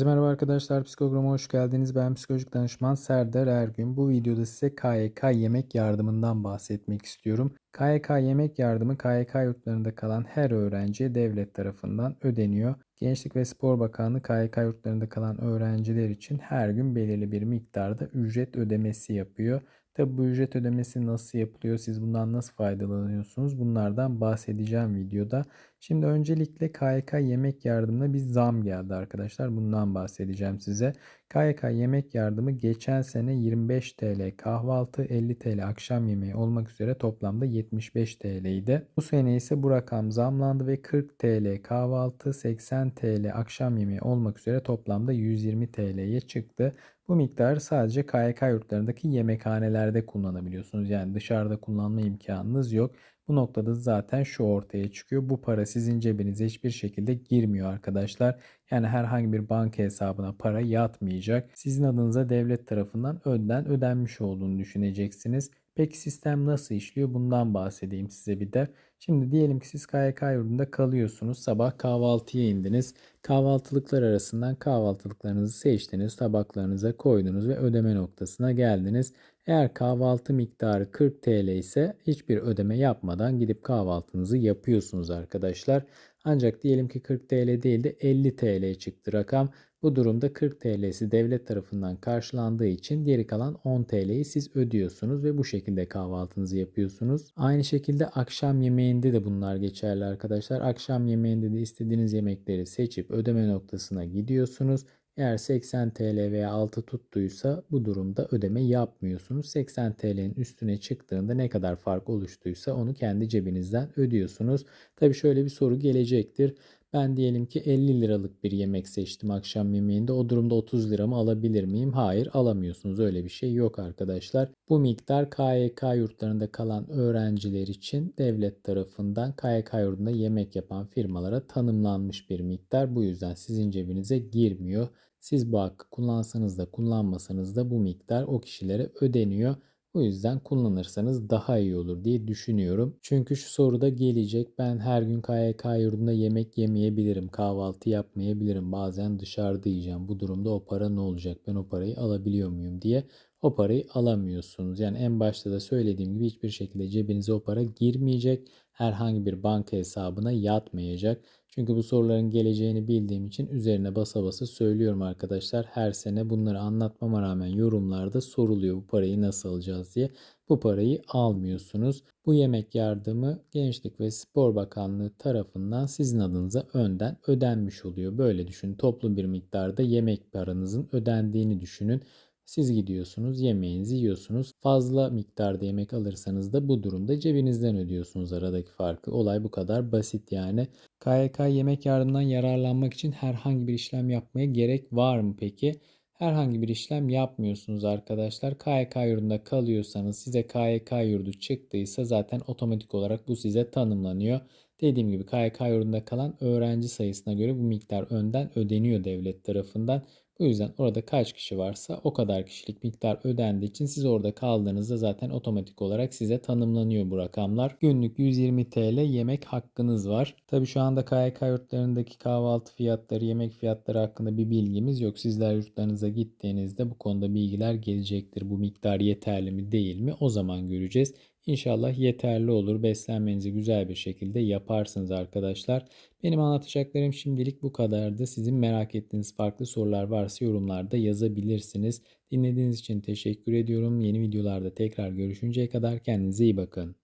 Herkese merhaba arkadaşlar. Psikogram'a hoş geldiniz. Ben psikolojik danışman Serdar Ergün. Bu videoda size KYK yemek yardımından bahsetmek istiyorum. KYK yemek yardımı KYK yurtlarında kalan her öğrenciye devlet tarafından ödeniyor. Gençlik ve Spor Bakanlığı KYK yurtlarında kalan öğrenciler için her gün belirli bir miktarda ücret ödemesi yapıyor. Tabi bu ücret ödemesi nasıl yapılıyor, siz bundan nasıl faydalanıyorsunuz bunlardan bahsedeceğim videoda. Şimdi öncelikle KYK yemek yardımına bir zam geldi arkadaşlar. Bundan bahsedeceğim size. KYK yemek yardımı geçen sene 25 TL kahvaltı 50 TL akşam yemeği olmak üzere toplamda 75 TL idi. Bu sene ise bu rakam zamlandı ve 40 TL kahvaltı 80 TL akşam yemeği olmak üzere toplamda 120 TL'ye çıktı. Bu miktarı sadece KYK yurtlarındaki yemekhanelerde kullanabiliyorsunuz. Yani dışarıda kullanma imkanınız yok. Bu noktada zaten şu ortaya çıkıyor. Bu para sizin cebinize hiçbir şekilde girmiyor arkadaşlar. Yani herhangi bir banka hesabına para yatmayacak. Sizin adınıza devlet tarafından önden ödenmiş olduğunu düşüneceksiniz. Peki sistem nasıl işliyor? Bundan bahsedeyim size bir de. Şimdi diyelim ki siz KYK yurdunda kalıyorsunuz. Sabah kahvaltıya indiniz. Kahvaltılıklar arasından kahvaltılıklarınızı seçtiniz. Tabaklarınıza koydunuz ve ödeme noktasına geldiniz. Eğer kahvaltı miktarı 40 TL ise hiçbir ödeme yapmadan gidip kahvaltınızı yapıyorsunuz arkadaşlar. Ancak diyelim ki 40 TL değil de 50 TL çıktı rakam. Bu durumda 40 TL'si devlet tarafından karşılandığı için geri kalan 10 TL'yi siz ödüyorsunuz ve bu şekilde kahvaltınızı yapıyorsunuz. Aynı şekilde akşam yemeğinde de bunlar geçerli arkadaşlar. Akşam yemeğinde de istediğiniz yemekleri seçip ödeme noktasına gidiyorsunuz. Eğer 80 TL veya altı tuttuysa bu durumda ödeme yapmıyorsunuz. 80 TL'nin üstüne çıktığında ne kadar fark oluştuysa onu kendi cebinizden ödüyorsunuz. Tabi şöyle bir soru gelecektir. Ben diyelim ki 50 liralık bir yemek seçtim akşam yemeğinde. O durumda 30 liramı alabilir miyim? Hayır alamıyorsunuz. Öyle bir şey yok arkadaşlar. Bu miktar KYK yurtlarında kalan öğrenciler için devlet tarafından KYK yurdunda yemek yapan firmalara tanımlanmış bir miktar. Bu yüzden sizin cebinize girmiyor. Siz bu hakkı kullansanız da kullanmasanız da bu miktar o kişilere ödeniyor. O yüzden kullanırsanız daha iyi olur diye düşünüyorum. Çünkü şu soruda gelecek. Ben her gün KYK yurdunda yemek yemeyebilirim. Kahvaltı yapmayabilirim. Bazen dışarıda yiyeceğim. Bu durumda o para ne olacak? Ben o parayı alabiliyor muyum diye o parayı alamıyorsunuz. Yani en başta da söylediğim gibi hiçbir şekilde cebinize o para girmeyecek. Herhangi bir banka hesabına yatmayacak. Çünkü bu soruların geleceğini bildiğim için üzerine basa basa söylüyorum arkadaşlar. Her sene bunları anlatmama rağmen yorumlarda soruluyor bu parayı nasıl alacağız diye. Bu parayı almıyorsunuz. Bu yemek yardımı Gençlik ve Spor Bakanlığı tarafından sizin adınıza önden ödenmiş oluyor. Böyle düşünün. Toplu bir miktarda yemek paranızın ödendiğini düşünün. Siz gidiyorsunuz, yemeğinizi yiyorsunuz. Fazla miktarda yemek alırsanız da bu durumda cebinizden ödüyorsunuz aradaki farkı. Olay bu kadar basit yani. KYK yemek yardımından yararlanmak için herhangi bir işlem yapmaya gerek var mı peki? Herhangi bir işlem yapmıyorsunuz arkadaşlar. KYK yurdunda kalıyorsanız size KYK yurdu çıktıysa zaten otomatik olarak bu size tanımlanıyor. Dediğim gibi KYK yurdunda kalan öğrenci sayısına göre bu miktar önden ödeniyor devlet tarafından. Bu yüzden orada kaç kişi varsa o kadar kişilik miktar ödendiği için siz orada kaldığınızda zaten otomatik olarak size tanımlanıyor bu rakamlar. Günlük 120 TL yemek hakkınız var. Tabi şu anda KYK yurtlarındaki kahvaltı fiyatları, yemek fiyatları hakkında bir bilgimiz yok. Sizler yurtlarınıza gittiğinizde bu konuda bilgiler gelecektir. Bu miktar yeterli mi değil mi o zaman göreceğiz. İnşallah yeterli olur. Beslenmenizi güzel bir şekilde yaparsınız arkadaşlar. Benim anlatacaklarım şimdilik bu kadardı. Sizin merak ettiğiniz farklı sorular varsa yorumlarda yazabilirsiniz. Dinlediğiniz için teşekkür ediyorum. Yeni videolarda tekrar görüşünceye kadar kendinize iyi bakın.